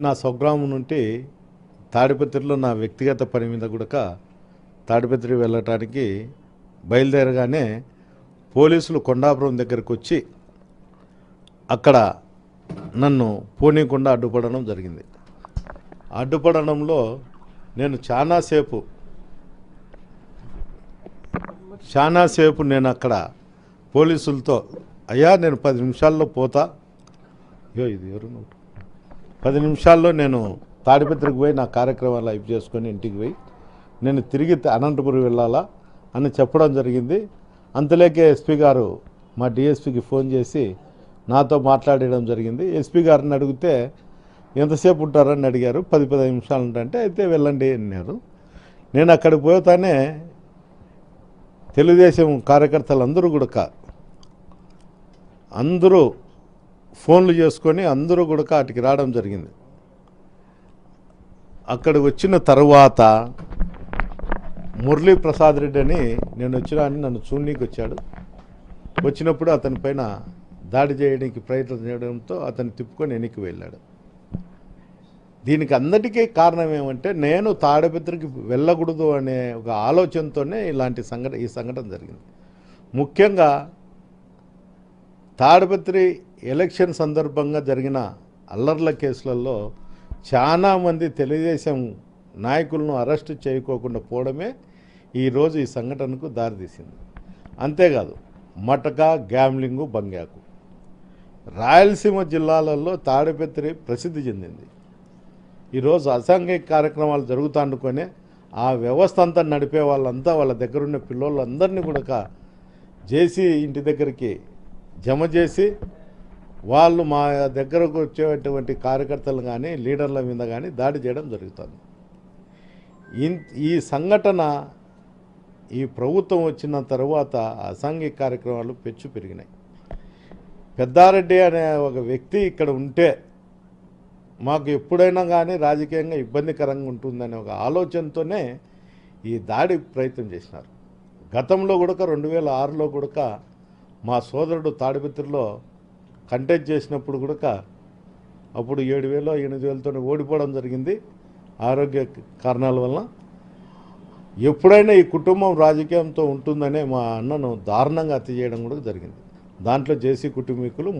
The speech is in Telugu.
నా స్వగ్రామం నుండి తాడిపత్రిలో నా వ్యక్తిగత పని మీద కూడా తాడిపత్రి వెళ్ళటానికి బయలుదేరగానే పోలీసులు కొండాపురం దగ్గరకు వచ్చి అక్కడ నన్ను పోనీకుండా అడ్డుపడడం జరిగింది. అడ్డుపడడంలో నేను చాలాసేపు చాలాసేపు నేను అక్కడ పోలీసులతో అయ్యా నేను పది నిమిషాల్లో పోతా. అయ్యో ఇది ఎవరు పది నిమిషాల్లో నేను తాడిపత్రికి పోయి నా కార్యక్రమాలు అయిపు చేసుకొని ఇంటికి పోయి నేను తిరిగి అనంతపురం వెళ్ళాలా అని చెప్పడం జరిగింది. అంతలేకే ఎస్పీ గారు మా డిఎస్పికి ఫోన్ చేసి నాతో మాట్లాడడం జరిగింది. ఎస్పీ గారిని అడిగితే ఎంతసేపు ఉంటారని అడిగారు. పది పదిహేను నిమిషాలు ఉంటారంటే అయితే వెళ్ళండి అన్నారు. నేను అక్కడికి పోతానే తెలుగుదేశం కార్యకర్తలు అందరూ కూడా అందరూ ఫోన్లు చేసుకొని అందరూ కూడా అటుకి రావడం జరిగింది. అక్కడ వచ్చిన తర్వాత మురళీ ప్రసాద్ రెడ్డి అని నేను వచ్చినా అని నన్ను చూడనీకి వచ్చాడు. వచ్చినప్పుడు అతని పైన దాడి చేయడానికి ప్రయత్నం చేయడంతో అతను తిప్పుకొని వెనక్కి వెళ్ళాడు. దీనికి అందరికీ కారణం ఏమంటే నేను తాడిపత్రికి వెళ్ళకూడదు అనే ఒక ఆలోచనతోనే ఇలాంటి సంఘటన ఈ సంఘటన జరిగింది. ముఖ్యంగా తాడిపత్రి ఎలక్షన్ సందర్భంగా జరిగిన అల్లర్ల కేసులలో చాలామంది తెలుగుదేశం నాయకులను అరెస్టు చేయకోకుండా పోవడమే ఈరోజు ఈ సంఘటనకు దారితీసింది. అంతేకాదు మటక గ్యామ్లింగు బంగాకు రాయలసీమ జిల్లాలలో తాడిపత్రి ప్రసిద్ధి చెందింది. ఈరోజు అసాంఘిక కార్యక్రమాలు జరుగుతాండుకొనే ఆ వ్యవస్థ అంతా నడిపే వాళ్ళంతా వాళ్ళ దగ్గరున్న పిల్లోళ్ళందరినీ కూడా జేసీ ఇంటి దగ్గరికి జమ చేసి వాళ్ళు మా దగ్గరకు వచ్చేటువంటి కార్యకర్తలు కానీ లీడర్ల మీద కానీ దాడి చేయడం జరుగుతుంది. ఇన్- ఈ సంఘటన ఈ ప్రభుత్వం వచ్చిన తర్వాత అసాంఘిక కార్యక్రమాలు పెచ్చు పెరిగినాయి. పెద్దారెడ్డి అనే ఒక వ్యక్తి ఇక్కడ ఉంటే మాకు ఎప్పుడైనా కానీ రాజకీయంగా ఇబ్బందికరంగా ఉంటుందనే ఒక ఆలోచనతోనే ఈ దాడి ప్రయత్నం చేసినారు. గతంలో కూడా రెండు వేల ఆరులో కూడా మా సోదరుడు తాడిపత్రిలో కంటెక్ట్ చేసినప్పుడు కూడా అప్పుడు ఏడు వేలు ఎనిమిది వేలతో ఓడిపోవడం జరిగింది ఆరోగ్య కారణాల వల్ల ఎప్పుడైనా ఈ కుటుంబం రాజకీయంతో ఉంటుందనే మా అన్నను దారుణంగా హత్య చేయడం కూడా జరిగింది. దాంట్లో జేసీ కుటుంబీకులు